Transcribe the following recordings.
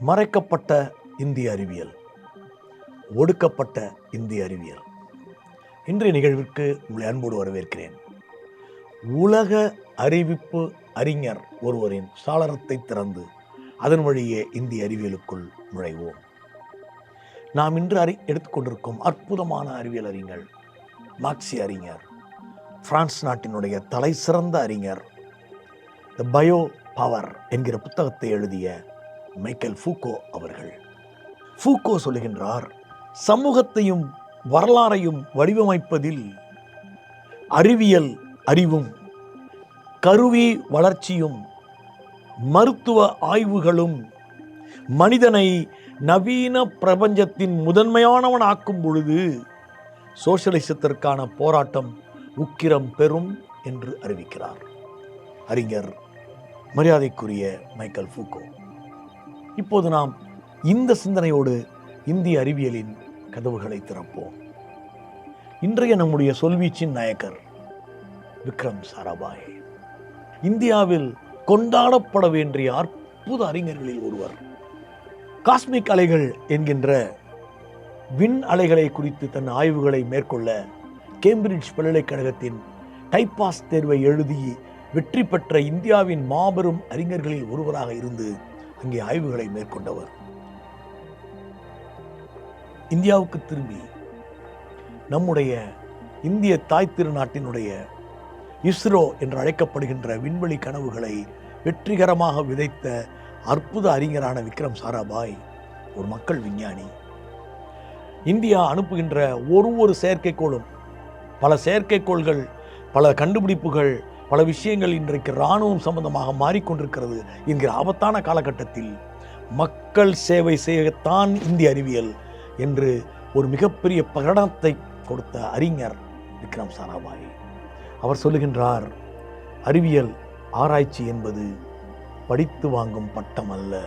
மறைக்கப்பட்ட இந்திய அறிவியல். ஒடுக்கப்பட்ட இந்திய அறிவியல். இன்றைய நிகழ்விற்கு உங்களை அன்போடு வரவேற்கிறேன். உலக அறிவிப்பு அறிஞர் ஒருவரின் சாளரத்தை திறந்து அதன் வழியே இந்திய அறிவியலுக்குள் நுழைவோம். நாம் இன்று அறி எடுத்துக்கொண்டிருக்கும் அற்புதமான அறிவியல் அறிஞர் மார்க்சி அறிஞர் பிரான்ஸ் நாட்டினுடைய தலை சிறந்த அறிஞர் த பயோ பவர் என்கிற புத்தகத்தை எழுதிய மைக்கேல் ஃபூகோ அவர்கள். ஃபூகோ சொல்லுகின்றார் சமூகத்தையும் வரலாறையும் வடிவமைப்பதில் அறிவியல் அறிவும் கருவி வளர்ச்சியும் மருத்துவ ஆய்வுகளும் மனிதனை நவீன பிரபஞ்சத்தின் முதன்மையானவன் ஆக்கும் பொழுது சோசியலிசத்திற்கான போராட்டம் உக்கிரம் பெறும் என்று அறிவிக்கிறார். அறிஞர் மரியாதைக்குரிய மைக்கேல் ஃபூகோ. இப்போது நாம் இந்த சிந்தனையோடு இந்திய அறிவியலின் கதவுகளை திறப்போம். இன்றைய நம்முடைய சொல்வீச்சின் நாயக்கர் விக்ரம் சாராபாய். இந்தியாவில் கொண்டாடப்பட வேண்டிய அற்புத அறிஞர்களில் ஒருவர். காஸ்மிக் அலைகள் என்கின்ற விண் அலைகளை குறித்து தன் ஆய்வுகளை மேற்கொள்ள கேம்பிரிட்ஜ் பல்கலைக்கழகத்தின் டைப்பாஸ் தேர்வை எழுதி வெற்றி பெற்ற இந்தியாவின் மாபெரும் அறிஞர்களில் ஒருவராக இருந்து அங்கே ஆய்வுகளை மேற்கொண்டவர். இந்தியாவுக்கு திரும்பி நம்முடைய இந்திய தாய் திருநாட்டினுடைய இஸ்ரோ என்று அழைக்கப்படுகின்ற விண்வெளி கனவுகளை வெற்றிகரமாக விதைத்த அற்புத அறிஞரான விக்ரம் சாராபாய் ஒரு மக்கள் விஞ்ஞானி. இந்தியா அனுப்புகின்ற ஒரு ஒரு செயற்கைக்கோளும் பல செயற்கைக்கோள்கள் பல கண்டுபிடிப்புகள் பல விஷயங்கள் இன்றைக்கு இராணுவம் சம்பந்தமாக மாறிக்கொண்டிருக்கிறது என்கிற ஆபத்தான காலகட்டத்தில் மக்கள் சேவை செய்யத்தான் இந்திய அறிவியல் என்று ஒரு மிகப்பெரிய பிரகடனத்தை கொடுத்த அறிஞர் விக்ரம் சாராபாய். அவர் சொல்லுகின்றார் அறிவியல் ஆராய்ச்சி என்பது படித்து வாங்கும் பட்டம் அல்ல.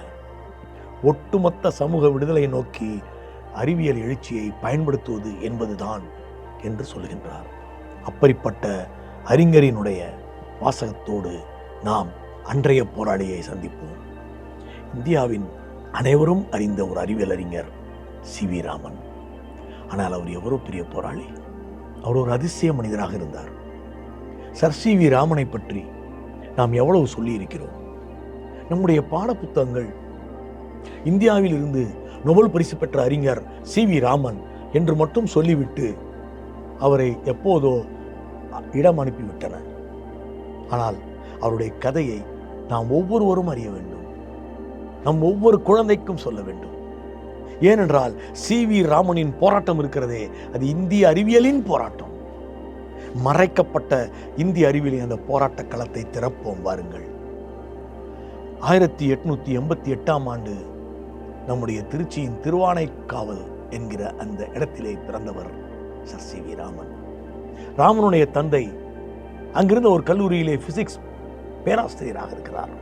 ஒட்டுமொத்த சமூக விடுதலை நோக்கி அறிவியல் எழுச்சியை பயன்படுத்துவது என்பதுதான் என்று சொல்லுகின்றார். அப்படிப்பட்ட அறிஞரினுடைய வாசகத்தோடு நாம் அன்றைய போராளியை சந்திப்போம். இந்தியாவின் அனைவரும் அறிந்த ஒரு அறிவியல் அறிஞர் சி வி ராமன். ஆனால் அவர் எவ்வளோ பெரிய போராளி? அவர் ஒரு அதிசய மனிதராக இருந்தார். சர் சி வி ராமனை பற்றி நாம் எவ்வளவு சொல்லியிருக்கிறோம்? நம்முடைய பாடப்புத்தகங்கள் இந்தியாவில் இருந்து நொபல் பரிசு பெற்ற அறிஞர் சி வி ராமன் என்று மட்டும் சொல்லிவிட்டு அவரை எப்போதோ இடம் அனுப்பிவிட்டன. ஆனால் அவருடைய கதையை நாம் ஒவ்வொருவரும் அறிய வேண்டும். நம் ஒவ்வொரு குழந்தைக்கும் சொல்ல வேண்டும். ஏனென்றால் சி வி ராமனின் போராட்டம் இருக்கிறதே அது இந்திய அறிவியலின் போராட்டம். மறைக்கப்பட்ட இந்திய அறிவியலின் அந்த போராட்ட களத்தை திறப்போம் வாருங்கள். ஆயிரத்தி எட்நூத்தி எண்பத்தி எட்டாம் ஆண்டு நம்முடைய திருச்சியின் திருவானைக்காவல் என்கிற அந்த இடத்திலே பிறந்தவர் சர் சி வி ராமன். ராமனுடைய தந்தை அங்கிருந்த ஒரு கல்லூரியிலே பிசிக்ஸ் பேராசிரியராக இருக்கிறார்.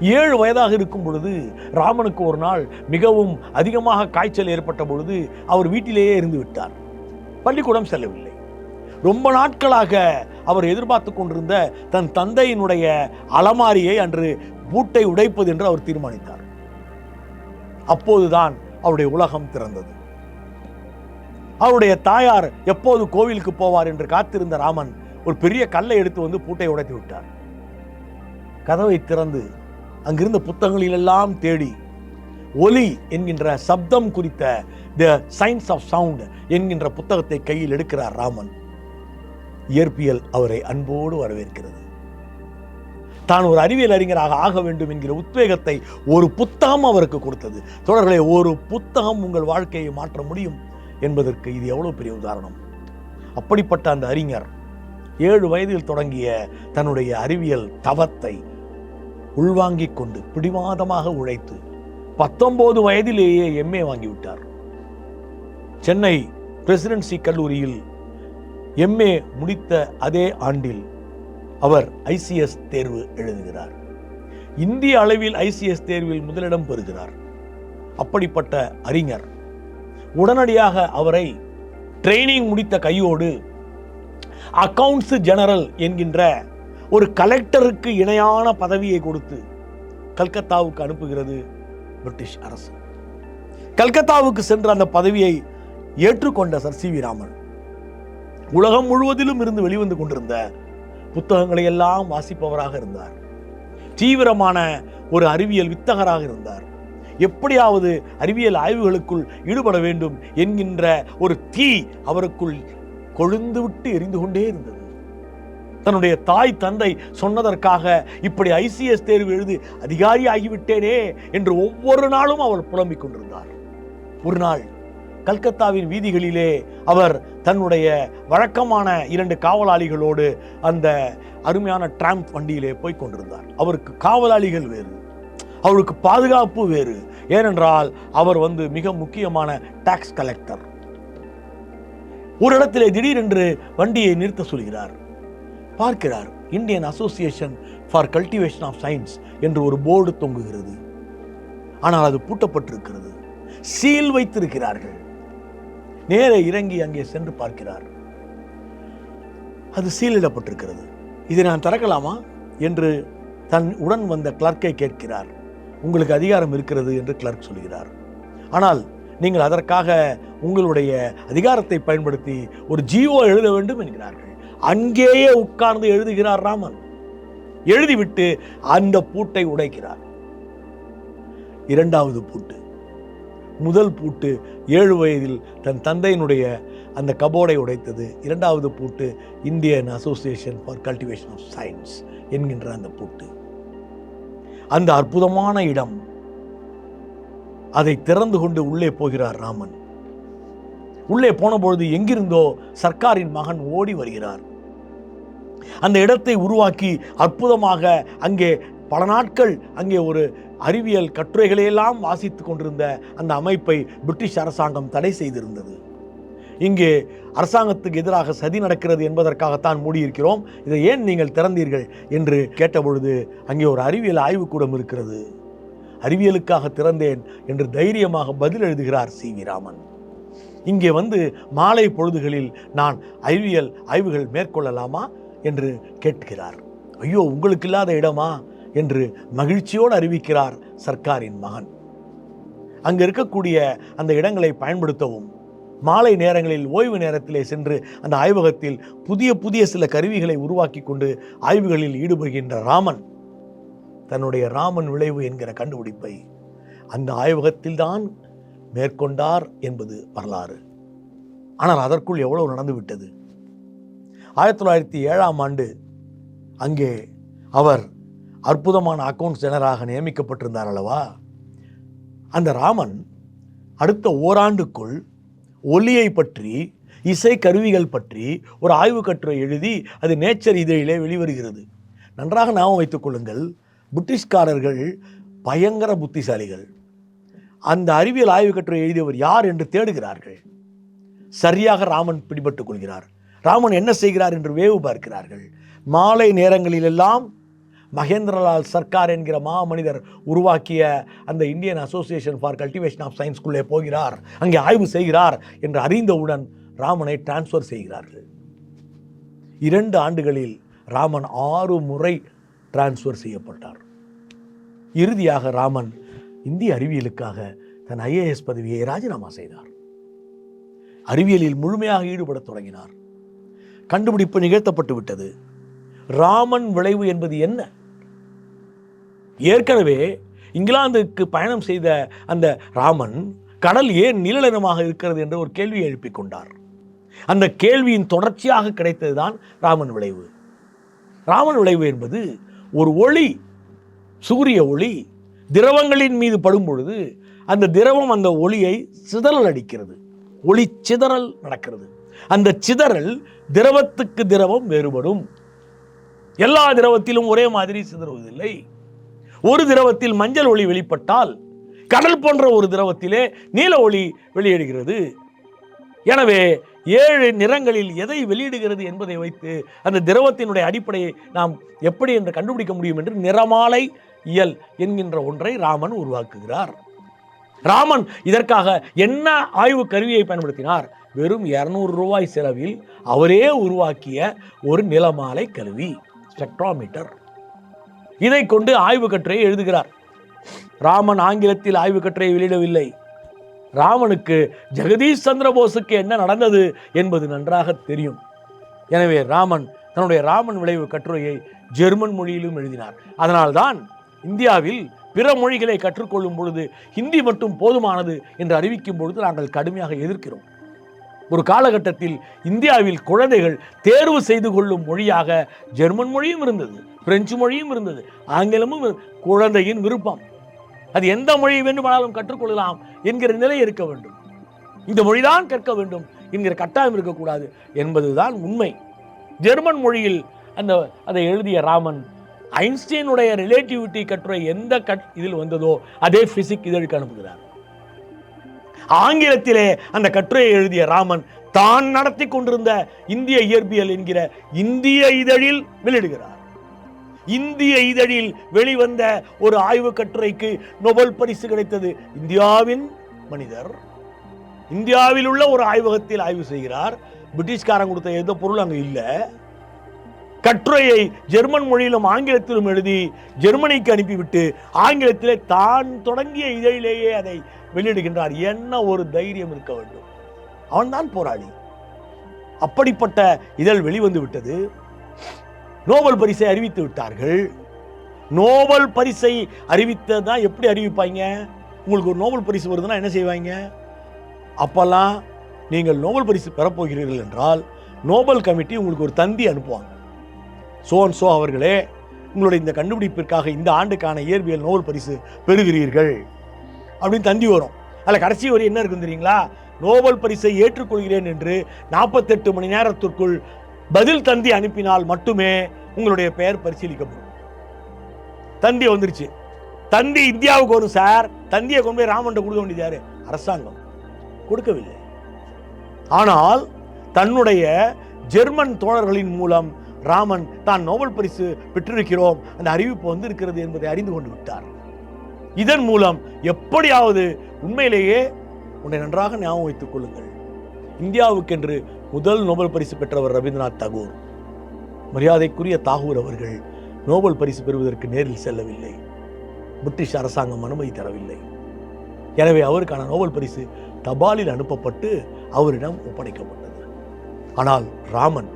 ஏழு வயதாக இருக்கும் பொழுது ராமனுக்கு ஒரு நாள் மிகவும் அதிகமாக காய்ச்சல் ஏற்பட்ட பொழுது அவர் வீட்டிலேயே இருந்து விட்டார். பள்ளிக்கூடம் செல்லவில்லை. ரொம்ப நாட்களாக அவர் எதிர்பார்த்து கொண்டிருந்த தன் தந்தையினுடைய அலமாரியை அன்று பூட்டை உடைப்பது என்று அவர் தீர்மானித்தார். அப்போதுதான் அவருடைய உலகம் திறந்தது. அவருடைய தாயார் எப்போது கோவிலுக்கு போவார் என்று காத்திருந்த ராமன் ஒரு பெரிய கல்லை எடுத்து வந்து பூட்டை உடைத்து விட்டார். கதவை திறந்து அங்கிருந்த புத்தகங்களிலெல்லாம் தேடி ஒலி என்கின்ற சப்தம் குறித்த த சயின்ஸ் ஆஃப் சவுண்ட் என்கின்ற புத்தகத்தை கையில் எடுக்கிறார் ராமன். இயற்பியல் அவரை அன்போடு வரவேற்கிறது. தான் ஒரு அறிவியல் அறிஞராக ஆக வேண்டும் என்கிற உத்வேகத்தை ஒரு புத்தகம் அவருக்கு கொடுத்தது. தொடர்களை ஒரு புத்தகம் உங்கள் வாழ்க்கையை மாற்ற முடியும் என்பதற்கு இது எவ்வளவு பெரிய உதாரணம். அப்படிப்பட்ட அந்த அறிஞர் ஏழு வயதில் தொடங்கிய தன்னுடைய அறிவியல் தவத்தை உள்வாங்கிக் கொண்டு பிடிவாதமாக உழைத்து பத்தொன்பது வயதிலேயே எம்ஏ வாங்கிவிட்டார். சென்னை பிரசிடென்சி கல்லூரியில் எம்ஏ முடித்த அதே ஆண்டில் அவர் ஐசிஎஸ் தேர்வு எழுதுகிறார். இந்திய அளவில் ஐசிஎஸ் தேர்வில் முதலிடம் பெறுகிறார். அப்படிப்பட்ட அறிஞர். உடனடியாக அவரை ட்ரைனிங் முடித்த கையோடு அக்கவுண்ட்ஸ் ஜெனரல் என்கின்ற ஒரு கலெக்டருக்கு இணையான பதவியை கொடுத்து கல்கத்தாவுக்கு அனுப்புகிறது பிரிட்டிஷ் அரசு. கல்கத்தாவுக்கு சென்ற அந்த பதவியை ஏற்றுக்கொண்ட சர் சி வி ராமன் உலகம் முழுவதிலும் இருந்து வெளிவந்து கொண்டிருந்த புத்தகங்களை எல்லாம் வாசிப்பவராக இருந்தார். தீவிரமான ஒரு அறிவியல் வித்தகராக இருந்தார். எப்படியாவது அறிவியல் ஆய்வுகளுக்குள் ஈடுபட வேண்டும் என்கின்ற ஒரு தீ அவருக்குள் கொழுந்து விட்டு எரிந்து கொண்டே இருந்தது. தன்னுடைய தாய் தந்தை சொன்னதற்காக இப்படி ஐசிஎஸ் தேர்வு எழுதி அதிகாரி ஆகிவிட்டேனே என்று ஒவ்வொரு நாளும் அவர் புலம்பிக் கொண்டிருந்தார். ஒரு நாள் கல்கத்தாவின் வீதிகளிலே அவர் தன்னுடைய வழக்கமான இரண்டு காவலாளிகளோடு அந்த அருமையான டிராம்ப் வண்டியிலே போய் கொண்டிருந்தார். அவருக்கு காவலாளிகள் வேறு அவருக்கு பாதுகாப்பு வேறு. ஏனென்றால் அவர் வந்து மிக முக்கியமான டாக்ஸ் கலெக்டர் ஒரு இடத்திலே திடீரென்று வண்டியை நிறுத்த சொல்கிறார். பார்க்கிறார் Indian Association for Cultivation of Science என்று ஒரு போர்டு தொங்குகிறது. ஆனால் அது பூட்டப்பட்டிருக்கிறது. சீல் வைத்திருக்கிறார்கள். நேரே இறங்கி அங்கே சென்று பார்க்கிறார். அது சீலிடப்பட்டிருக்கிறது. இதை நான் திறக்கலாமா? என்று தன் உடன் வந்த கிளர்க்கை கேட்கிறார். உங்களுக்கு அதிகாரம் இருக்கிறது என்று கிளர்க் சொல்கிறார். ஆனால் நீங்கள் அதற்காக உங்களுடைய அதிகாரத்தை பயன்படுத்தி ஒரு ஜீவோ எழுத வேண்டும் என்கிறார்கள். அங்கேயே உட்கார்ந்து எழுதுகிறார் ராமன். எழுதிவிட்டு அந்த பூட்டை உடைக்கிறார். இரண்டாவது பூட்டு. முதல் பூட்டு ஏழு வயதில் தன் தந்தையினுடைய அந்த கபோர்டை உடைத்தது. இரண்டாவது பூட்டு Indian Association for Cultivation of Science என்கின்ற அந்த பூட்டு. அந்த அற்புதமான இடம் அதை திறந்து கொண்டு உள்ளே போகிறார் ராமன். உள்ளே போன பொழுது எங்கிருந்தோ சர்க்காரின் மகன் ஓடி வருகிறார். அந்த இடத்தை உருவாக்கி அற்புதமாக அங்கே பல நாட்கள் அங்கே ஒரு அறிவியல் கட்டுரைகளையெல்லாம் வாசித்துக் கொண்டிருந்த அந்த அமைப்பை பிரிட்டிஷ் அரசாங்கம் தடை செய்திருந்தது. இங்கே அரசாங்கத்துக்கு எதிராக சதி நடக்கிறது என்பதற்காகத்தான் மூடியிருக்கிறோம். இதை ஏன் நீங்கள் திறந்தீர்கள்? என்று கேட்டபொழுது அங்கே ஒரு அறிவியல் ஆய்வுக்கூடம் இருக்கிறது. அறிவியலுக்காக திறந்தேன் என்று தைரியமாக பதில் எழுதுகிறார் சி வி ராமன். இங்கே வந்து மாலை பொழுதுகளில் நான் அறிவியல் ஆய்வுகள் மேற்கொள்ளலாமா என்று கேட்கிறார். ஐயோ உங்களுக்கு இல்லாத இடமா என்று மகிழ்ச்சியோடு அறிவிக்கிறார் சர்க்காரின் மகன். அங்கு இருக்கக்கூடிய அந்த இடங்களை பயன்படுத்தவும். மாலை நேரங்களில் ஓய்வு நேரத்திலே சென்று அந்த ஆய்வகத்தில் புதிய புதிய சில கருவிகளை உருவாக்கி கொண்டு ஆய்வுகளில் ஈடுபடுகின்ற ராமன் தன்னுடைய ராமன் விளைவு என்கிற கண்டுபிடிப்பை அந்த ஆய்வகத்தில்தான் மேற்கொண்டார் என்பது வரலாறு. ஆனால் அதற்குள் எவ்வளவு நடந்துவிட்டது ஆயிரத்தி தொள்ளாயிரத்தி ஏழாம் ஆண்டு அங்கே அவர் அற்புதமான அக்கவுண்ட்ஸ் ஜெனராக நியமிக்கப்பட்டிருந்தார் அல்லவா? அந்த ராமன் அடுத்த ஓராண்டுக்குள் ஒலியை பற்றி இசை கருவிகள் பற்றி ஒரு ஆய்வு கட்டுரை எழுதி அது நேச்சர் இதழிலே வெளிவருகிறது. நன்றாக ஞாபகம் வைத்துக் கொள்ளுங்கள். பிரிட்டிஷ்காரர்கள் பயங்கர புத்திசாலிகள். அந்த அறிவியல் ஆய்வு கட்டுரை எழுதியவர் யார் என்று தேடுகிறார்கள். சரியாக ராமன் பிடிபட்டுக் கொள்கிறார். ராமன் என்ன செய்கிறார் என்று வேவு பார்க்கிறார்கள். மாலை நேரங்களிலெல்லாம் மகேந்திரலால் சர்க்கார் என்கிற மாமனிதர் உருவாக்கிய அந்த Indian Association for Cultivation of சயின்ஸ்குள்ளே போகிறார். அங்கே ஆய்வு செய்கிறார் என்று அறிந்தவுடன் ராமனை டிரான்ஸ்ஃபர் செய்கிறார்கள். இரண்டு ஆண்டுகளில் ராமன் ஆறு முறை டிரான்ஸ்ஃபர் செய்யப்பட்டார். இறுதியாக ராமன் இந்திய அறிவியலுக்காக தன் ஐஏஎஸ் பதவியை ராஜினாமா செய்தார். அறிவியலில் முழுமையாக ஈடுபடத் தொடங்கினார். கண்டுபிடிப்பு நிகழ்த்தப்பட்டு விட்டது. ராமன் விளைவு என்பது என்ன? ஏற்கனவே இங்கிலாந்துக்கு பயணம் செய்த அந்த ராமன் கடல் ஏன் நீலநிறமாக இருக்கிறது என்ற ஒரு கேள்வியை எழுப்பிக் கொண்டார். அந்த கேள்வியின் தொடர்ச்சியாக கிடைத்ததுதான் ராமன் விளைவு. ராமன் விளைவு என்பது ஒரு ஒளி சூரிய ஒளி திரவங்களின் மீது படும் பொழுது அந்த திரவம் அந்த ஒளியை சிதறல் அடிக்கிறது. ஒளி சிதறல் நடக்கிறது. அந்த சிதறல் திரவத்துக்கு திரவம் வேறுபடும். எல்லா திரவத்திலும் ஒரே மாதிரி சிதறுவதில்லை. ஒரு திரவத்தில் மஞ்சள் ஒளி வெளிப்பட்டால் கடல் போன்ற ஒரு திரவத்திலே நீல ஒளி வெளியிடுகிறது எனவே ஏழு நிறங்களில் எதை வெளியிடுகிறது என்பதை வைத்து அந்த திரவத்தினுடைய அடிப்படையை நாம் எப்படி என்று கண்டுபிடிக்க முடியும் என்று நிறமாலை இயல் என்கின்ற ஒன்றை ராமன் உருவாக்குகிறார். ராமன் இதற்காக என்ன ஆய்வு கருவியை பயன்படுத்தினார்? வெறும் இரநூறு ரூபாய் செலவில் அவரே உருவாக்கிய ஒரு நிலமாலை கருவி ஸ்பெக்ட்ராமீட்டர் இதை கொண்டு ஆய்வு கட்டுரையை எழுதுகிறார். ராமன் ஆங்கிலத்தில் ஆய்வு கட்டுரை வெளியிடவில்லை. ராமனுக்கு ஜெகதீஷ் சந்திர போஸுக்கு என்ன நடந்தது என்பது நன்றாக தெரியும். எனவே ராமன் தன்னுடைய ராமன் விளைவு கட்டுரையை ஜெர்மன் மொழியிலும் எழுதினார். அதனால்தான் இந்தியாவில் பிற மொழிகளை கற்றுக்கொள்ளும் பொழுது ஹிந்தி மட்டும் போதுமானது என்று அறிவிக்கும் பொழுது நாங்கள் கடுமையாக எதிர்க்கிறோம். ஒரு காலகட்டத்தில் இந்தியாவில் குழந்தைகள் தேர்வு செய்து கொள்ளும் மொழியாக ஜெர்மன் மொழியும் இருந்தது பிரெஞ்சு மொழியும் இருந்தது ஆங்கிலமும் குழந்தையின் விருப்பம். அது எந்த மொழியை வேண்டுமானாலும் கற்றுக்கொள்ளலாம் என்கிற நிலை இருக்க வேண்டும். இந்த மொழிதான் கற்க வேண்டும் என்கிற கட்டாயம் இருக்கக்கூடாது என்பதுதான் உண்மை. ஜெர்மன் மொழியில் அந்த அதை எழுதிய ராமன் ஐன்ஸ்டீனுடைய ரிலேட்டிவிட்டி கட்டுரை எந்த கட் இதில் வந்ததோ அதே பிசிக் இதழுக்கு அனுப்புகிறார். ஆங்கிலத்திலே அந்த கட்டுரையை எழுதிய ராமன் தான் நடத்தி கொண்டிருந்த இந்திய இயற்பியல் என்கிற இந்திய இதழில் வெளியிடுகிறார். இந்திய இதழில் வெளிவந்த ஒரு ஆய்வு கட்டுரைக்கு நோபல் பரிசு கிடைத்தது இந்தியாவின் மனிதர். இந்தியாவில் உள்ள ஒரு ஆய்வகத்தில் ஆய்வு செய்கிறார். பிரிட்டிஷ்காரன் கொடுத்த எந்த பொருள் அங்க இல்ல. கட்டுரையை ஜெர்மன் மொழியிலும் ஆங்கிலத்திலும் எழுதி ஜெர்மனிக்கு அனுப்பிவிட்டு ஆங்கிலத்திலே தான் தொடங்கிய இதழிலேயே அதை வெளியிடுகின்றார். என்ன ஒரு தைரியம் இருக்க வேண்டும்? அவன்தான் போராளி. அப்படிப்பட்ட இதழ் வெளிவந்து விட்டது. நோபல் பரிசை அறிவித்து விட்டார்கள். நோபல் பரிசை அறிவித்ததா எப்படி அறிவிப்பாங்க உங்களுக்கு ஒரு நோபல் பரிசு வருதுன்னா என்ன செய்வாங்க அப்போல்லாம் நீங்கள் நோபல் பரிசு பெறப்போகிறீர்கள் என்றால் நோபல் கமிட்டி உங்களுக்கு ஒரு தந்தி அனுப்புவாங்க. சோன் சோ அவர்களே உங்களுடைய இந்த கண்டுபிடிப்பிற்காக இந்த ஆண்டுக்கான இயற்பியல் நோபல் பரிசு பெறுகிறீர்கள். அப்படின்னு தந்தி வரும். அதில் கடைசி வரை என்ன இருக்கும் தெரியுங்களா? நோபல் பரிசை ஏற்றுக்கொள்கிறேன் என்று நாற்பத்தெட்டு மணி நேரத்திற்குள் பதில் தந்தி அனுப்பினால் மட்டுமே உங்களுடைய பெயர் பரிசீலிக்கப்படும். தந்தி வந்துருச்சு. தந்தி இந்தியாவுக்கு வரும் சார். தந்தியை கொண்டு போய் ராமன் கொடுக்க வேண்டியது யாரு? அரசாங்கம். கொடுக்கவில்லை. ஆனால் தன்னுடைய ஜெர்மன் தோழர்களின் மூலம் ராமன் தான் நோபல் பரிசு பெற்றிருக்கிறோம். அந்த அறிவிப்பு வந்து இருக்கிறது என்பதை அறிந்து கொண்டு விட்டார். இதன் மூலம் எப்படியாவது உண்மையிலேயே உன்னை நன்றாக ஞாபகம் வைத்துக் கொள்ளுங்கள். இந்தியாவுக்கென்று முதல் நோபல் பரிசு பெற்றவர் ரவீந்திரநாத் தாகூர். மரியாதைக்குரிய தாகூர் அவர்கள் நோபல் பரிசு பெறுவதற்கு நேரில் செல்லவில்லை. பிரிட்டிஷ் அரசாங்கம் அனுமதி தரவில்லை. எனவே அவருக்கான நோபல் பரிசு தபாலில் அனுப்பப்பட்டு அவரிடம் ஒப்படைக்கப்பட்டது. ஆனால் ராமன்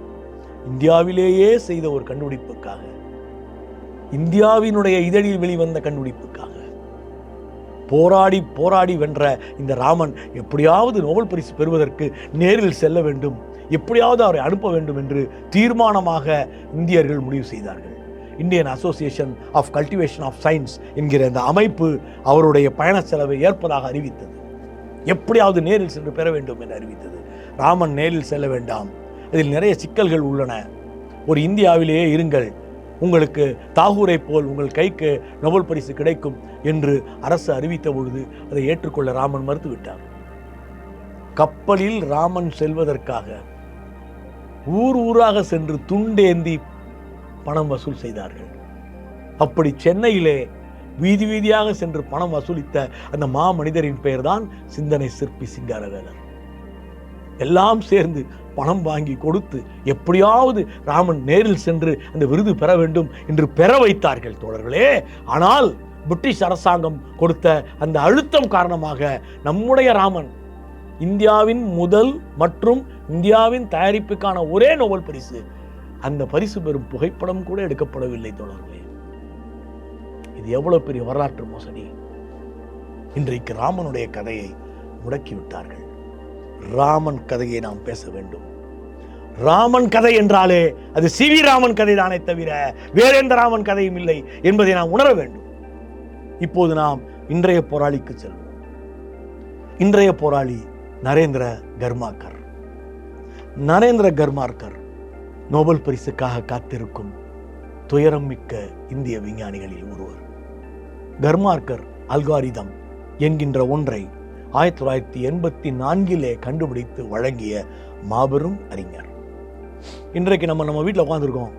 இந்தியாவிலேயே செய்த ஒரு கண்டுபிடிப்புக்காக இந்தியாவினுடைய இதழில் வெளிவந்த கண்டுபிடிப்புக்காக போராடி போராடி வென்ற இந்த ராமன் எப்படியாவது நோபல் பரிசு பெறுவதற்கு நேரில் செல்ல வேண்டும் எப்படியாவது அவரை அனுப்ப வேண்டும் என்று தீர்மானமாக இந்தியர்கள் முடிவு செய்தார்கள். Indian Association of Cultivation of Science என்கிற இந்த அமைப்பு அவருடைய பயண செலவை ஏற்பதாக அறிவித்தது. எப்படியாவது நேரில் சென்று பெற வேண்டும் என்று அறிவித்தது. ராமன் நேரில் செல்ல வேண்டாம். இதில் நிறைய சிக்கல்கள் உள்ளன. ஒரு இந்தியாவிலேயே இருங்கள். உங்களுக்கு தாகூரை போல் உங்கள் கைக்கு நோபல் பரிசு கிடைக்கும் என்று அரசு அறிவித்த பொழுது அதை ஏற்றுக்கொள்ள ராமன் மறுத்துவிட்டார். கப்பலில் ராமன் செல்வதற்காக ஊர் ஊராக சென்று துண்டேந்தி பணம் வசூல் செய்தார்கள். அப்படி சென்னையிலே வீதி வீதியாக சென்று பணம் வசூலித்த அந்த மாமனிதரின் பெயர்தான் சிந்தனை சிற்பி சிங்காரவேலர். எல்லாம் சேர்ந்து பணம் வாங்கி கொடுத்து எப்படியாவது ராமன் நேரில் சென்று அந்த விருது பெற வேண்டும் என்று பெற வைத்தார்கள் தோழர்களே. ஆனால் பிரிட்டிஷ் அரசாங்கம் கொடுத்த அந்த அழுத்தம் காரணமாக நம்முடைய ராமன் இந்தியாவின் முதல் மற்றும் இந்தியாவின் தயாரிப்புக்கான ஒரே நோபல் பரிசு அந்த பரிசு பெறும் புகைப்படம் கூட எடுக்கப்படவில்லை தோழர்களே. இது எவ்வளவு பெரிய வரலாற்று மோசடி. இன்றைக்கு ராமனுடைய கதையை முடக்கிவிட்டார்கள் ராமன் கதையை நாம் பேச வேண்டும். ராமன் கதை என்றாலே அது சி வி ராமன் கதை தானே தவிர வேற எந்த ராமன் கதையும் இல்லை என்பதை நாம் உணர வேண்டும். இப்போது நாம் இன்றைய போராளிக்கு செல்வோம். இன்றைய போராளி நரேந்திர கர்மாக்கர் நரேந்திர கர்மார்கர் நோபல் பரிசுக்காக காத்திருக்கும் துயரம் மிக்க இந்திய விஞ்ஞானிகளில் ஒருவர். கர்மார்கர் அல்காரிதம் என்கின்ற ஒன்றை ஆயிரத்தி தொள்ளாயிரத்தி எண்பத்தி நான்கிலே கண்டுபிடித்து வழங்கிய மாபெரும் அறிஞர். இன்றைக்கு நம்ம நம்ம வீட்டில் உட்காந்துருக்கோம்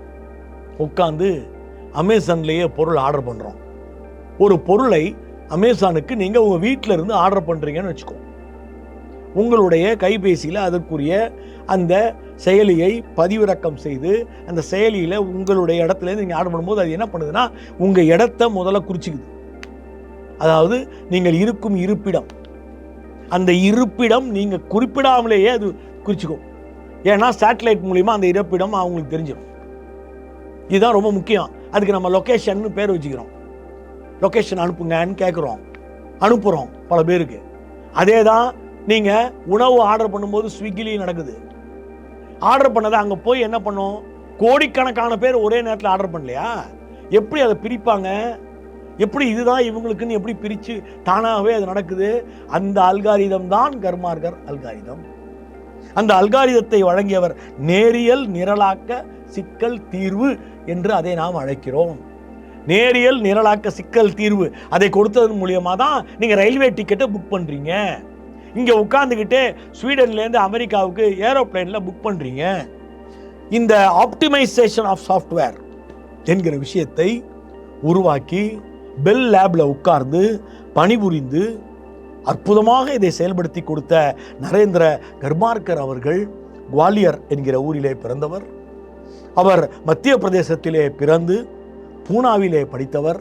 உட்காந்து அமேசான்லேயே பொருள் ஆர்டர் பண்ணுறோம் ஒரு பொருளை அமேசானுக்கு நீங்கள் உங்கள் வீட்டில் இருந்து ஆர்டர் பண்ணுறீங்கன்னு வச்சுக்கோ. உங்களுடைய கைபேசியில் அதற்குரிய அந்த செயலியை பதிவிறக்கம் செய்து அந்த செயலியில் உங்களுடைய இடத்துலேருந்து நீங்கள் ஆர்டர் பண்ணும்போது அது என்ன பண்ணுதுன்னா உங்கள் இடத்த முதல்ல குறிச்சிக்குது. அதாவது நீங்கள் இருக்கும் இருப்பிடம். அந்த இருப்பிடம் நீங்கள் குறிப்பிடாமலேயே அது குறிச்சிக்கும். ஏன்னா சேட்டலைட் மூலிமா அந்த இருப்பிடம் அவங்களுக்கு தெரிஞ்சிடும் இதுதான் ரொம்ப முக்கியம். அதுக்கு நம்ம லொக்கேஷன் பேர் வச்சுக்கிறோம். லொக்கேஷன் அனுப்புங்கன்னு கேட்குறோம் அனுப்புகிறோம் பல பேருக்கு. அதே தான் நீங்கள் உணவு ஆர்டர் பண்ணும்போது ஸ்விக்கிலையும் நடக்குது. ஆர்டர் பண்ணதை அங்கே போய் என்ன பண்ணோம்? கோடிக்கணக்கான பேர் ஒரே நேரத்தில் ஆர்டர் பண்ணலையா? எப்படி அதை பிரிப்பாங்க? எப்படி இதுதான் இவங்களுக்குன்னு எப்படி பிரித்து தானாகவே அது நடக்குது? அந்த அல்காரிதம் தான் கர்மார்கர் அல்காரிதம். அந்த அல்காரிதத்தை வழங்கியவர் நேரியல் நிரலாக்க சிக்கல் தீர்வு என்று அதை நாம் அழைக்கிறோம். நேரியல் நிரலாக்க சிக்கல் தீர்வு. அதை கொடுத்ததன் மூலியமாக தான் நீங்கள் ரயில்வே டிக்கெட்டை புக் பண்ணுறீங்க இங்கே உட்காந்துக்கிட்டு ஸ்வீடன்லேருந்து அமெரிக்காவுக்கு ஏரோப்ளைனில் புக் பண்ணுறீங்க இந்த ஆப்டிமைசேஷன் ஆஃப் சாஃப்ட்வேர் என்கிற விஷயத்தை உருவாக்கி பெல் லேபில் உட்கார்ந்து பணிபுரிந்து அற்புதமாக இதை செயல்படுத்தி கொடுத்த நரேந்திர கர்மார்கர் அவர்கள் குவாலியர் என்கிற ஊரிலே பிறந்தவர். அவர் மத்திய பிரதேசத்திலே பிறந்து பூனாவிலே படித்தவர்.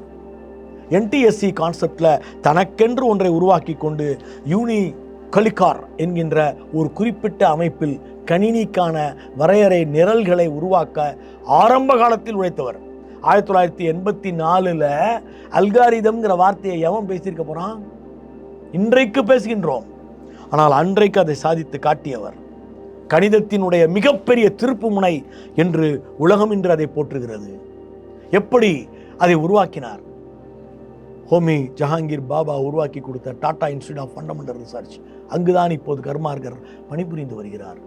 என்டிஎஸ்சி கான்செப்டில் தனக்கென்று ஒன்றை உருவாக்கி கொண்டு யூனி கலிகார் என்கின்ற ஒரு குறிப்பிட்ட அமைப்பில் கணினிக்கான வரையறை நிரல்களை உருவாக்க ஆரம்ப காலத்தில் உழைத்தவர். ஆயிரத்தி தொள்ளாயிரத்தி எண்பத்தி நாலில் அல்காரிதம்ங்கிற வார்த்தையை எவன் பேசியிருக்க போகிறான் இன்றைக்கு பேசுகின்றோம். ஆனால் அன்றைக்கு அதை சாதித்து காட்டியவர் கணிதத்தினுடைய மிகப்பெரிய திருப்பு முனை என்று உலகம் இன்று அதை போற்றுகிறது. எப்படி அதை உருவாக்கினார்? ஹோமி ஜஹாங்கீர் பாபா உருவாக்கி கொடுத்த Tata Institute of Fundamental Research. அங்குதான் இப்போது கர்மார்கர் பணிபுரிந்து வருகிறார்.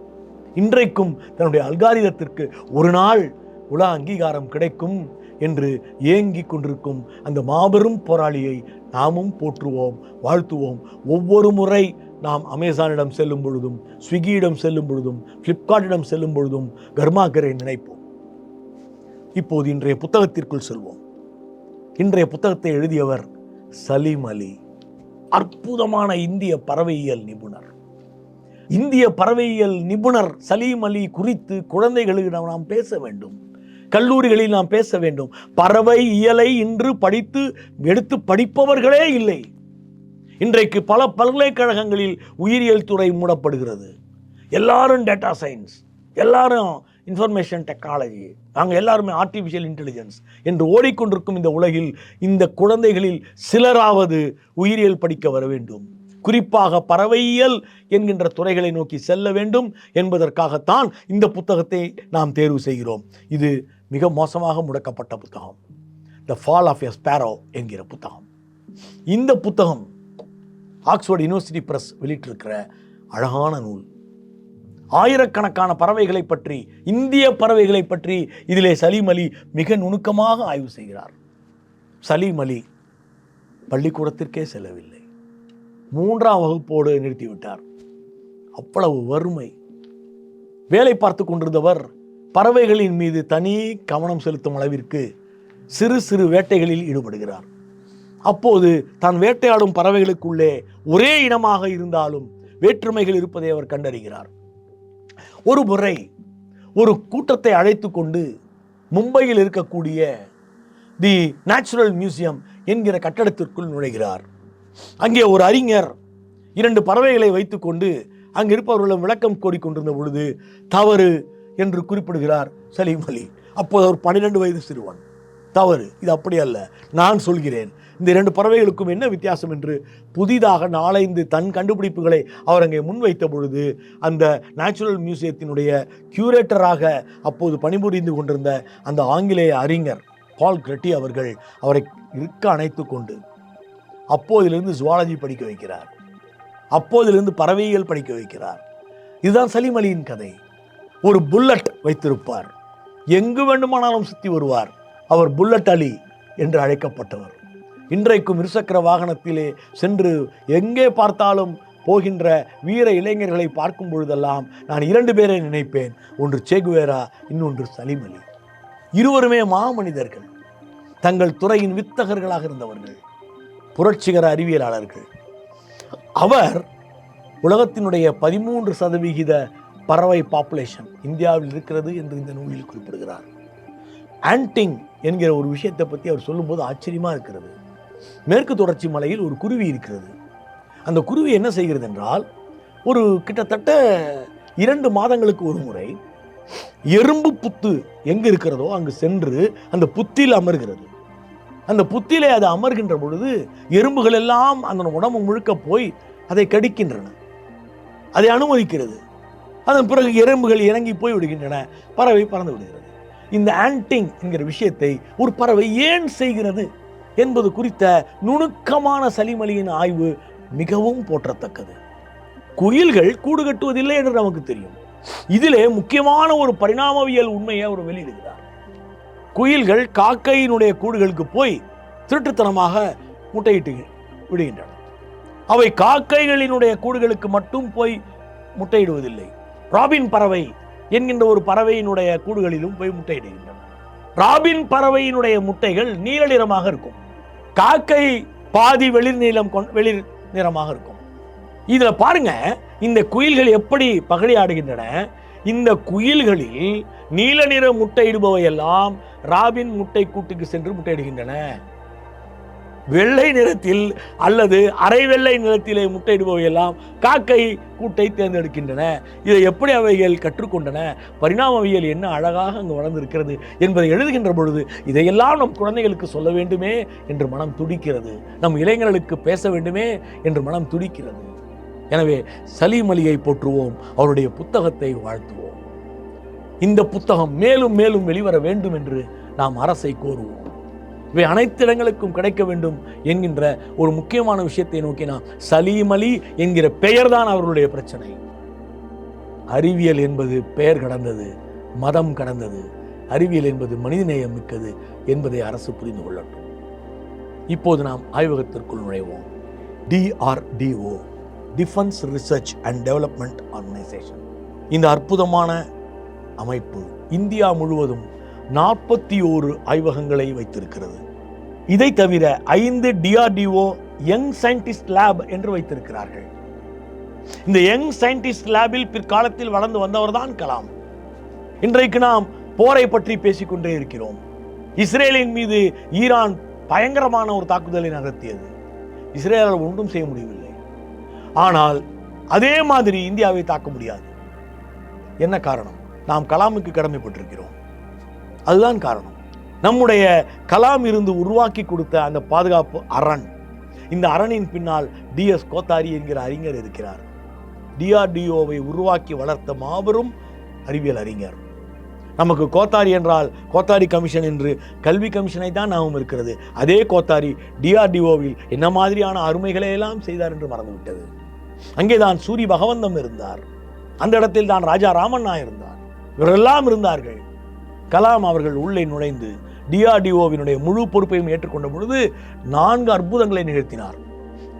இன்றைக்கும் தன்னுடைய அல்காரிதத்திற்கு ஒரு நாள் உலக அங்கீகாரம் கிடைக்கும். என்று ஏங்கி கொண்டிருக்கும் அந்த மாபெரும் போராளியை நாமும் போற்றுவோம் வாழ்த்துவோம். ஒவ்வொரு முறை நாம் அமேசானிடம் செல்லும் பொழுதும் ஸ்விக்கியிடம் செல்லும் பொழுதும் ஃப்ளிப்கார்ட்டிடம் செல்லும் பொழுதும் கர்மாகரை நினைப்போம். இப்போது இன்றைய புத்தகத்திற்குள் செல்வோம். இன்றைய புத்தகத்தை எழுதியவர் சலீம் அலி அற்புதமான இந்திய பறவையியல் நிபுணர். இந்திய பறவையியல் நிபுணர் சலீம் அலி குறித்து குழந்தைகளுக்கு நாம் பேச வேண்டும். கல்லூரிகளில் நாம் பேச வேண்டும். பறவை இயலை இன்று படித்து எடுத்து படிப்பவர்களே இல்லை. இன்றைக்கு பல பல்கலைக்கழகங்களில் உயிரியல் துறை மூடப்படுகிறது. எல்லாரும் டேட்டா சயின்ஸ் எல்லாரும் இன்ஃபர்மேஷன் டெக்னாலஜி நாங்கள் எல்லாருமே ஆர்டிஃபிஷியல் இன்டெலிஜென்ஸ் என்று ஓடிக்கொண்டிருக்கும் இந்த உலகில் இந்த குழந்தைகளில் சிலராவது உயிரியல் படிக்க வர வேண்டும். குறிப்பாக பறவையியல் என்கின்ற துறைகளை நோக்கி செல்ல வேண்டும் என்பதற்காகத்தான் இந்த புத்தகத்தை நாம் தேர்வு செய்கிறோம். இது மிக மோசமாக முடக்கப்பட்ட புத்தகம். The Fall of a Sparrow என்கிற புத்தகம். இந்த புத்தகம் ஆக்ஸ்போர்ட் யூனிவர்சிட்டி ப்ரெஸ் வெளியிட்டிருக்கிற அழகான நூல். ஆயிரக்கணக்கான பறவைகளை பற்றி இந்திய பறவைகளை பற்றி இதிலே சலீம் அலி மிக நுணுக்கமாக ஆய்வு செய்கிறார். சலீம் அலி பள்ளிக்கூடத்திற்கே செல்லவில்லை. மூன்றாம் வகுப்போடு நிறுத்திவிட்டார். அவ்வளவு வறுமை. வேலை பார்த்து கொண்டிருந்தவர் பறவைகளின் மீது தனி கவனம் செலுத்தும் அளவிற்கு சிறு சிறு வேட்டைகளில் ஈடுபடுகிறார். அப்போது தான் வேட்டையாடும் பறவைகளுக்குள்ளே ஒரே இனமாக இருந்தாலும் வேற்றுமைகள் இருப்பதை அவர் கண்டறிகிறார். ஒரு முறை ஒரு கூட்டத்தை அழைத்து கொண்டு மும்பையில் இருக்கக்கூடிய தி நேச்சுரல் மியூசியம் என்கிற கட்டடத்திற்குள் நுழைகிறார். அங்கே ஒரு அறிஞர் இரண்டு பறவைகளை வைத்துக்கொண்டு அங்கு இருப்பவர்களும் விளக்கம் கோடிக்கொண்டிருந்த பொழுது தவறு என்று குறிப்பிடுகிறார் சலீம் அலி. அப்போது அவர் பன்னிரெண்டு வயது சிறுவன். தவறு இது அப்படி அல்ல. நான் சொல்கிறேன் இந்த இரண்டு பறவைகளுக்கும் என்ன வித்தியாசம் என்று புதிதாக நாளைந்து தன் கண்டுபிடிப்புகளை அவர் அங்கே முன்வைத்த பொழுது அந்த நேச்சுரல் மியூசியத்தினுடைய கியூரேட்டராக அப்போது பணிபுரிந்து கொண்டிருந்த அந்த ஆங்கிலேய அறிஞர் பால் கிரெட்டி அவர்கள் அவரை இருக்க அணைத்து கொண்டு அப்போதிலிருந்து ஜுவாலஜி படிக்க வைக்கிறார். அப்போதிலிருந்து பறவையியல் படிக்க வைக்கிறார். இதுதான் சலீம் அலியின் கதை. ஒரு புல்லட் வைத்திருப்பார். எங்கு வேண்டுமானாலும் சுற்றி வருவார். அவர் புல்லட் அலி என்று அழைக்கப்பட்டவர். இன்றைக்கும் இருசக்கர வாகனத்திலே சென்று எங்கே பார்த்தாலும் போகின்ற வீர இளைஞர்களை பார்க்கும் பொழுதெல்லாம் நான் இரண்டு பேரை நினைப்பேன். ஒன்று சேகுவேரா இன்னொன்று சலீம் அலி இருவருமே மாமனிதர்கள். தங்கள் துறையின் வித்தகர்களாக இருந்தவர்கள். புரட்சிகர அறிவியலாளர்கள். அவர் உலகத்தினுடைய பதிமூன்று சதவிகித பறவை பாப்புலேஷன் இந்தியாவில் இருக்கிறது என்று இந்த நூலில் குறிப்பிடுகிறார். ஆன்டிங் என்கிற ஒரு விஷயத்தை பற்றி அவர் சொல்லும்போது ஆச்சரியமாக இருக்கிறது. மேற்கு தொடர்ச்சி மலையில் ஒரு குருவி இருக்கிறது. அந்த குருவி என்ன செய்கிறது என்றால் ஒரு கிட்டத்தட்ட இரண்டு மாதங்களுக்கு ஒரு முறை எறும்பு புத்து எங்கே இருக்கிறதோ அங்கு சென்று அந்த புத்தில் அமர்கிறது. அந்த புத்திலே அது அமர்கின்ற பொழுது எறும்புகள் எல்லாம் அந்த உடம்பு முழுக்க போய் அதை கடிக்கின்றன. அதை அனுமதிக்கிறது. அதன் பிறகு எறும்புகள் இறங்கி போய் விடுகின்றன பறவை பறந்து விடுகிறது. இந்த ஆன்டிங் என்கிற விஷயத்தை ஒரு பறவை ஏன் செய்கிறது என்பது குறித்த நுணுக்கமான சலிமலியின் ஆய்வு மிகவும் போற்றத்தக்கது. குயில்கள் கூடு கட்டுவதில்லை என்று நமக்கு தெரியும். இதிலே முக்கியமான ஒரு பரிணாமவியல் உண்மையை அவர் வெளியிடுகிறார். குயில்கள் காக்கையினுடைய கூடுகளுக்கு போய் திருட்டுத்தனமாக முட்டையிட்டு விடுகின்றன. அவை காக்கைகளினுடைய கூடுகளுக்கு மட்டும் போய் முட்டையிடுவதில்லை. ராபின் பறவை என்கின்ற ஒரு பறவையினுடைய கூடுகளிலும் போய் முட்டையிடுகின்றன. ராபின் பறவையினுடைய முட்டைகள் நீல நிறமாக இருக்கும். காக்கை பாதி வெளிர் நீளம் கொண் வெளிர் நிறமாக இருக்கும். இதில் பாருங்க இந்த குயில்கள் எப்படி பகடி ஆடுகின்றன இந்த குயில்களில் நீல நிற முட்டையிடுபவையெல்லாம் ராபின் முட்டை கூட்டுக்கு சென்று முட்டையிடுகின்றன. வெள்ளை நிறத்தில் அல்லது அரை வெள்ளை நிறத்திலே முட்டையிடுபவையெல்லாம் காக்கை கூட்டை தேர்ந்தெடுக்கின்றன. இதை எப்படி அவைகள் கற்றுக்கொண்டன? பரிணாமவியல் என்ன அழகாக அங்கு வளர்ந்திருக்கிறது என்பதை எழுதுகின்ற பொழுது இதையெல்லாம் நம் குழந்தைகளுக்கு சொல்ல வேண்டுமே என்று மனம் துடிக்கிறது. நம் இளைஞர்களுக்கு பேச வேண்டுமே என்று மனம் துடிக்கிறது. எனவே சலீம் அலியை போற்றுவோம் அவருடைய புத்தகத்தை வாழ்த்துவோம். இந்த புத்தகம் மேலும் மேலும் வெளிவர வேண்டும் என்று நாம் அரசை கோருவோம். இவை அனைத்து இடங்களுக்கும் கிடைக்க வேண்டும் என்கின்ற ஒரு முக்கியமான விஷயத்தை நோக்கி நாம் சலீம் அலி என்கிற பெயர்தான் அவர்களுடைய பிரச்சனை. அறிவியல் என்பது பெயர் கடந்தது மதம் கடந்தது. அறிவியல் என்பது மனிதநேயம் மிக்கது என்பதை அரசு புரிந்து கொள்ளட்டும். இப்போது நாம் ஆய்வகத்திற்குள் நுழைவோம். DRDO Defence Research and Development Organisation இந்த அற்புதமான அமைப்பு இந்தியா முழுவதும் நாற்பத்தி ஓரு ஆய்வகங்களை வைத்திருக்கிறது. இதை தவிர ஐந்து டிஆர்டிஓ யங் சயின்டிஸ்ட் லேப் என்று வைத்திருக்கிறார்கள். இந்த யங் சயின்டிஸ்ட் லேபில் பிற்காலத்தில் வளர்ந்து வந்தவர்தான் கலாம். இன்றைக்கு நாம் போரை பற்றி பேசிக்கொண்டே இருக்கிறோம். இஸ்ரேலின் மீது ஈரான் பயங்கரமான ஒரு தாக்குதலை நகர்த்தியது. இஸ்ரேலால் ஒன்றும் செய்ய முடியவில்லை. ஆனால் அதே மாதிரி இந்தியாவை தாக்க முடியாது. என்ன காரணம்? நாம் கலாமுக்கு கடமைப்பட்டிருக்கிறோம். அதுதான் காரணம். நம்முடைய கலாம் இருந்து உருவாக்கி கொடுத்த அந்த பாதுகாப்பு அரண். இந்த அரணின் பின்னால் டிஎஸ் கோத்தாரி என்கிற அறிஞர் இருக்கிறார். டிஆர்டிஓவை உருவாக்கி வளர்த்த மாபெரும் அறிவியல் அறிஞர். நமக்கு கோத்தாரி என்றால் கோத்தாரி கமிஷன் என்று கல்வி கமிஷனை தான் நாமும் இருக்கிறது. அதே கோத்தாரி டிஆர்டிஓவில் என்ன மாதிரியான அருமைகளை எல்லாம் செய்தார் என்று மறந்துவிட்டது. அங்கேதான் சூரி பகவந்தம் இருந்தார். அந்த இடத்தில் தான் ராஜா ராமண்ணா இருந்தார். இவரெல்லாம் இருந்தார்கள். கலாம் அவர்கள் உள்ளே நுழைந்து டிஆர்டிஓவினுடைய முழு பொறுப்பையும் ஏற்றுக்கொண்ட பொழுது நான்கு அற்புதங்களை நிகழ்த்தினார்.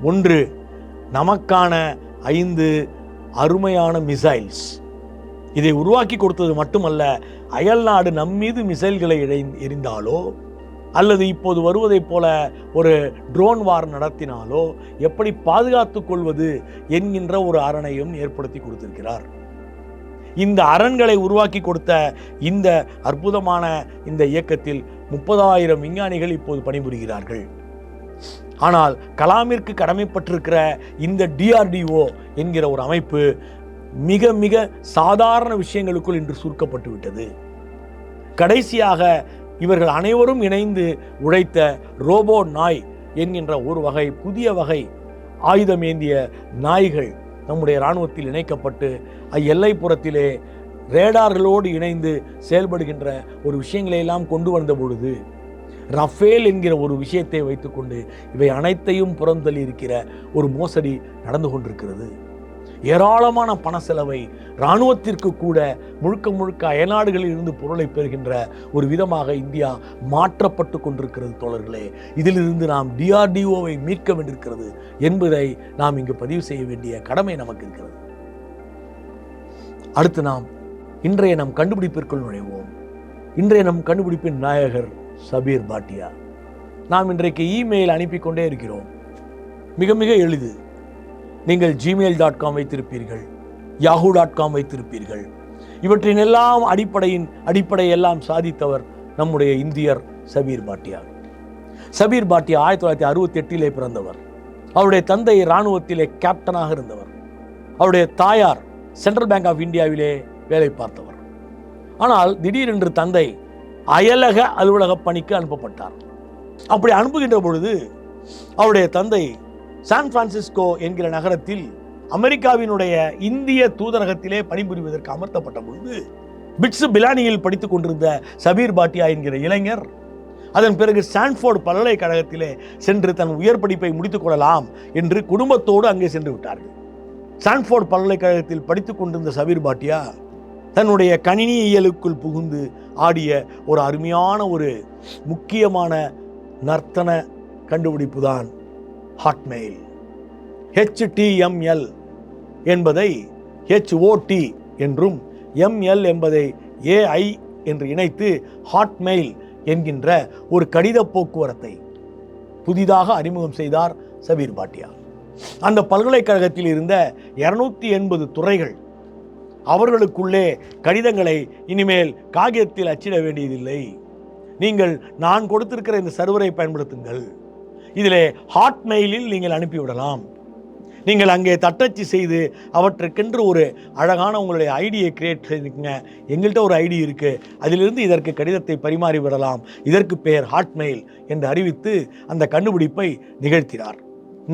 ஒன்று நமக்கான ஐந்து அருமையான மிசைல்ஸ் இதை உருவாக்கி கொடுத்தது மட்டுமல்ல அயல் நாடு நம் மீது மிசைல்களை எறி- எறிந்தாலோ அல்லது இப்போது வருவதைப் போல ஒரு ட்ரோன் வார் நடத்தினாலோ எப்படி பாதுகாத்துக் கொள்வது என்கின்ற ஒரு அரணையும் ஏற்படுத்தி கொடுத்திருக்கிறார். இந்த அரண்களை உருவாக்கி கொடுத்த இந்த அற்புதமான இந்த இயக்கத்தில் முப்பதாயிரம் விஞ்ஞானிகள் இப்போது பணிபுரிகிறார்கள். ஆனால் கலாமிற்கு கடமைப்பட்டிருக்கிற இந்த டிஆர்டிஓ என்கிற ஒரு அமைப்பு மிக மிக சாதாரண விஷயங்களுக்குள் இன்று சுருக்கப்பட்டு விட்டது. கடைசியாக இவர்கள் அனைவரும் இணைந்து உழைத்த ரோபோ நாய் என்கின்ற ஒரு வகை புதிய வகை ஆயுதம் ஏந்திய நாய்கள் நம்முடைய இராணுவத்தில் இணைக்கப்பட்டு அ- எல்லைப்புறத்திலே ரேடார்களோடு இணைந்து செயல்படுகின்ற ஒரு விஷயங்களை எல்லாம் கொண்டு வந்த பொழுது ரஃபேல் என்கிற ஒரு விஷயத்தை வைத்துக்கொண்டு இவை அனைத்தையும் புறந்தள்ளி இருக்கிற ஒரு மோசடி நடந்து கொண்டிருக்கிறது. ஏராளமான பண செலவை இராணுவத்திற்கு கூட முழுக்க முழுக்க அயல்நாடுகளில் இருந்து பொருளை பெறுகின்ற ஒரு விதமாக இந்தியா மாற்றப்பட்டு கொண்டிருக்கிறது தோழர்களே. இதிலிருந்து நாம் டிஆர்டிஓவை மீட்க வேண்டியிருக்கிறது என்பதை நாம் இங்கு பதிவு செய்ய வேண்டிய கடமை நமக்கு இருக்கிறது. அடுத்து நாம் இன்றைய நம் கண்டுபிடிப்பிற்குள் நுழைவோம். இன்றைய நம் கண்டுபிடிப்பின் நாயகர் சபீர் பாட்டியா நாம் இன்றைக்கு இமெயில் அனுப்பி கொண்டே இருக்கிறோம். மிக மிக எளிது. நீங்கள் ஜிமெயில் டாட் காம் வைத்திருப்பீர்கள் யாஹூ டாட் காம் வைத்திருப்பீர்கள். இவற்றின் எல்லாம் அடிப்படையின் அடிப்படை எல்லாம் சாதித்தவர் நம்முடைய இந்தியர் சபீர் பாட்டியா சபீர் பாட்டியா ஆயிரத்தி தொள்ளாயிரத்தி அறுபத்தி எட்டிலே பிறந்தவர். அவருடைய தந்தை இராணுவத்திலே கேப்டனாக இருந்தவர். அவருடைய தாயார் சென்ட்ரல் பேங்க் ஆஃப் இந்தியாவிலே வேலை பார்த்தவர். ஆனால் திடீரென்று தந்தை அயலக அலுவலக பணிக்கு அனுப்பப்பட்டார். அப்படி அனுப்புகின்ற பொழுது அவருடைய தந்தை சான் பிரான்சிஸ்கோ என்கிற நகரத்தில் அமெரிக்காவினுடைய இந்திய தூதரகத்திலே பணிபுரிவதற்கு அமர்த்தப்பட்ட பொழுது பிட்ஸ் பிலானியில் படித்துக் கொண்டிருந்த சபீர் பாட்டியா என்கிற இளைஞர் அதன் பிறகு ஸ்டான்ஃபோர்டு பல்கலைக்கழகத்திலே சென்று தன் உயர் படிப்பை முடித்துக் கொள்ளலாம் என்று குடும்பத்தோடு அங்கே சென்று விட்டார்கள். ஸ்டான்ஃபோர்டு பல்கலைக்கழகத்தில் படித்துக் கொண்டிருந்த சபீர் பாட்டியா தன்னுடைய கணினியியலுக்குள் புகுந்து ஆடிய ஒரு அருமையான ஒரு முக்கியமான நர்த்தன கண்டுபிடிப்பு தான் ஹாட்மெயில் ஹெச்டிஎம்எல் என்பதை ஹெச்ஓடி என்றும் எம்எல் என்பதை ஏஐ என்று இணைத்து ஹாட்மெயில் என்கின்ற ஒரு கடித போக்குவரத்தை புதிதாக அறிமுகம் செய்தார் சபீர் பாட்டியா அந்த பல்கலைக்கழகத்தில் இருந்த இருநூத்தி எண்பது துறைகள் அவர்களுக்குள்ளே கடிதங்களை இனிமேல் காகிதத்தில் அச்சிட வேண்டியதில்லை. நீங்கள் நான் கொடுத்திருக்கிற இந்த சர்வரை பயன்படுத்துங்கள். இதிலே ஹாட்மெயிலில் நீங்கள் அனுப்பிவிடலாம். நீங்கள் அங்கே தட்டச்சு செய்து அவற்றுக்கென்று ஒரு அழகான உங்களுடைய ஐடியை கிரியேட் செய்திருக்கீங்க எங்கள்கிட்ட ஒரு ஐடி இருக்குது அதிலிருந்து இதற்கு கடிதத்தை பரிமாறி விடலாம். இதற்கு பெயர் ஹாட்மெயில் என்று அறிவித்து அந்த கண்டுபிடிப்பை நிகழ்த்தினார்.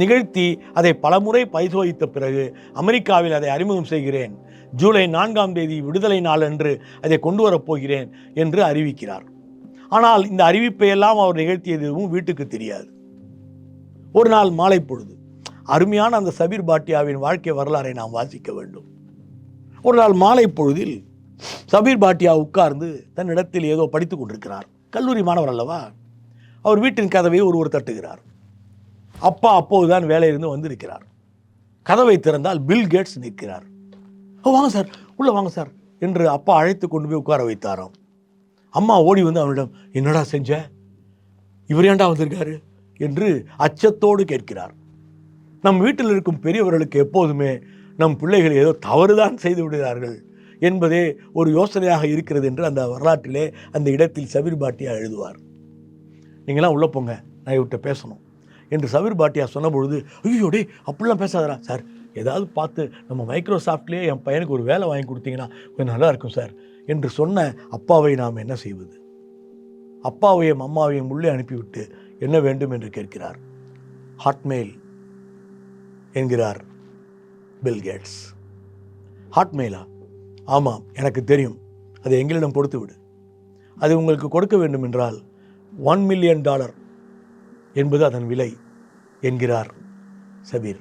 நிகழ்த்தி அதை பலமுறை பரிசோதித்த பிறகு அமெரிக்காவில் அதை அறிமுகம் செய்கிறேன். ஜூலை நான்காம் தேதி விடுதலை நாள் அன்று அதை கொண்டு வரப் போகிறேன் என்று அறிவிக்கிறார். ஆனால் இந்த அறிவிப்பை எல்லாம் அவர் நிகழ்த்தியது எதுவும் வீட்டுக்கு தெரியாது. ஒரு நாள் மாலை பொழுது அருமையான அந்த சபீர் பாட்டியாவின் வாழ்க்கை வரலாறை நாம் வாசிக்க வேண்டும். ஒரு நாள் மாலை பொழுதில் சபீர் பாட்டியா உட்கார்ந்து தன்னிடத்தில் ஏதோ படித்துக் கொண்டிருக்கிறார். கல்லூரி மாணவர் அல்லவா? அவர் வீட்டின் கதவை ஒருவர் தட்டுகிறார். அப்பா அப்போதுதான் வேலையிலிருந்து வந்திருக்கிறார். கதவை திறந்தால் பில் கேட்ஸ் நிற்கிறார். "ஓ, வாங்க சார் உள்ளே வாங்க சார் என்று அப்பா அழைத்து கொண்டு போய் உட்கார வைத்தாராம். அம்மா ஓடி வந்து அவனிடம் என்னடா செஞ்ச? இவர் ஏண்டா வந்திருக்காரு? என்று அச்சத்தோடு கேட்கிறார். நம் வீட்டில் இருக்கும் பெரியவர்களுக்கு எப்போதுமே நம் பிள்ளைகள் ஏதோ தவறுதான் செய்து விடுகிறார்கள் என்பதே ஒரு யோசனையாக இருக்கிறது என்று அந்த வரலாற்றிலே அந்த இடத்தில் சபீர் பாட்டியா எழுதுவார். நீங்களாம் உள்ளே போங்க நான் இவர்கிட்ட பேசணும் என்று சபீர் பாட்டியா சொன்ன பொழுது ஐயோ டே அப்படிலாம் பேசாதரா சார். ஏதாவது பார்த்து நம்ம மைக்ரோசாஃப்ட்லேயே என் பையனுக்கு ஒரு வேலை வாங்கி கொடுத்தீங்கன்னா கொஞ்சம் நல்லா இருக்கும் சார் என்று சொன்ன அப்பாவை நாம் என்ன செய்வது? அப்பாவையும் அம்மாவையும் உள்ளே அனுப்பிவிட்டு என்ன வேண்டும் என்று கேட்கிறார். ஹாட்மெயில் என்கிறார் பில் கேட்ஸ் ஹாட்மெயிலா ஆமாம் எனக்கு தெரியும். அதை எங்களிடம் கொடுத்து விடு அது உங்களுக்கு கொடுக்க வேண்டும் என்றால் ஒன் மில்லியன் டாலர் என்பது அதன் விலை என்கிறார் Sabeer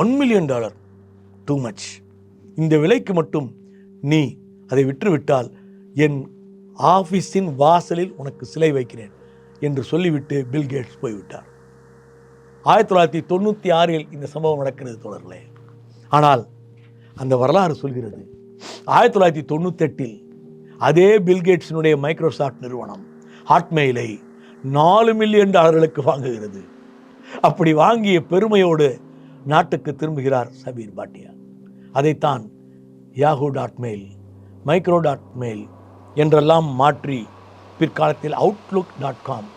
one million dollar too much இந்த விலைக்கு மட்டும் நீ அதை விற்றுவிட்டால் என் ஆஃபீஸின் வாசலில் உனக்கு சிலை வைக்கிறேன். என்று சொல்லிவிட்டு பில் கேட்ஸ் போய்விட்டார். ஆயிரத்தி தொள்ளாயிரத்தி தொண்ணூற்றி ஆறில் இந்த சம்பவம் நடக்கிறது தொடர்களே. ஆனால் அந்த வரலாறு சொல்கிறது ஆயிரத்தி தொள்ளாயிரத்தி தொண்ணூத்தெட்டில் அதே பில்கேட்ஸினுடைய மைக்ரோசாஃப்ட் நிறுவனம் ஹாட்மெயிலை நாலு மில்லியன் டாலர்களுக்கு வாங்குகிறது. அப்படி வாங்கிய பெருமையோடு நாட்டுக்கு திரும்புகிறார் சபீர் பாட்டியா. அதைத்தான் Yahoo dot mail micro dot mail என்றெல்லாம் மாற்றி பிற்காலத்தில் அவுட்லுக் டாட் காம்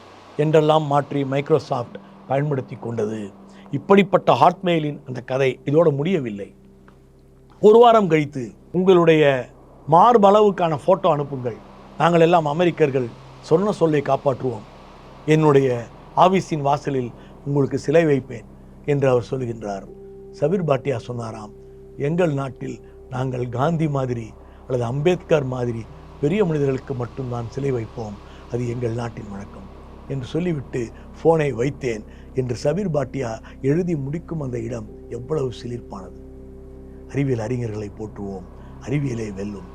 என்றெல்லாம் மாற்றி மைக்ரோசாஃப்ட் பயன்படுத்தி கொண்டது. இப்படிப்பட்ட ஹாட்மெயிலின் அந்த கதை இதோடு முடியவில்லை. ஒரு வாரம் கழித்து உங்களுடைய மார்பளவுக்கான ஃபோட்டோ அனுப்புங்கள். நாங்கள் எல்லாம் அமெரிக்கர்கள் சொன்ன சொல்லை காப்பாற்றுவோம். என்னுடைய ஆபீஸின் வாசலில் உங்களுக்கு சிலை வைப்பேன் என்று அவர் சொல்கின்றார். சபீர் பாட்டியா சொன்னாராம் எங்கள் நாட்டில் நாங்கள் காந்தி மாதிரி அல்லது அம்பேத்கர் மாதிரி பெரிய மனிதர்களுக்கு மட்டும்தான் சிலை வைப்போம். அது எங்கள் நாட்டின் வழக்கம் என்று சொல்லிவிட்டு ஃபோனை வைத்தேன். என்று சபீர் பாட்டியா எழுதி முடிக்கும் அந்த இடம் எவ்வளவு சிலிர்ப்பானது. அறிவியல் அறிஞர்களை போற்றுவோம். அறிவியலே வெல்லும்.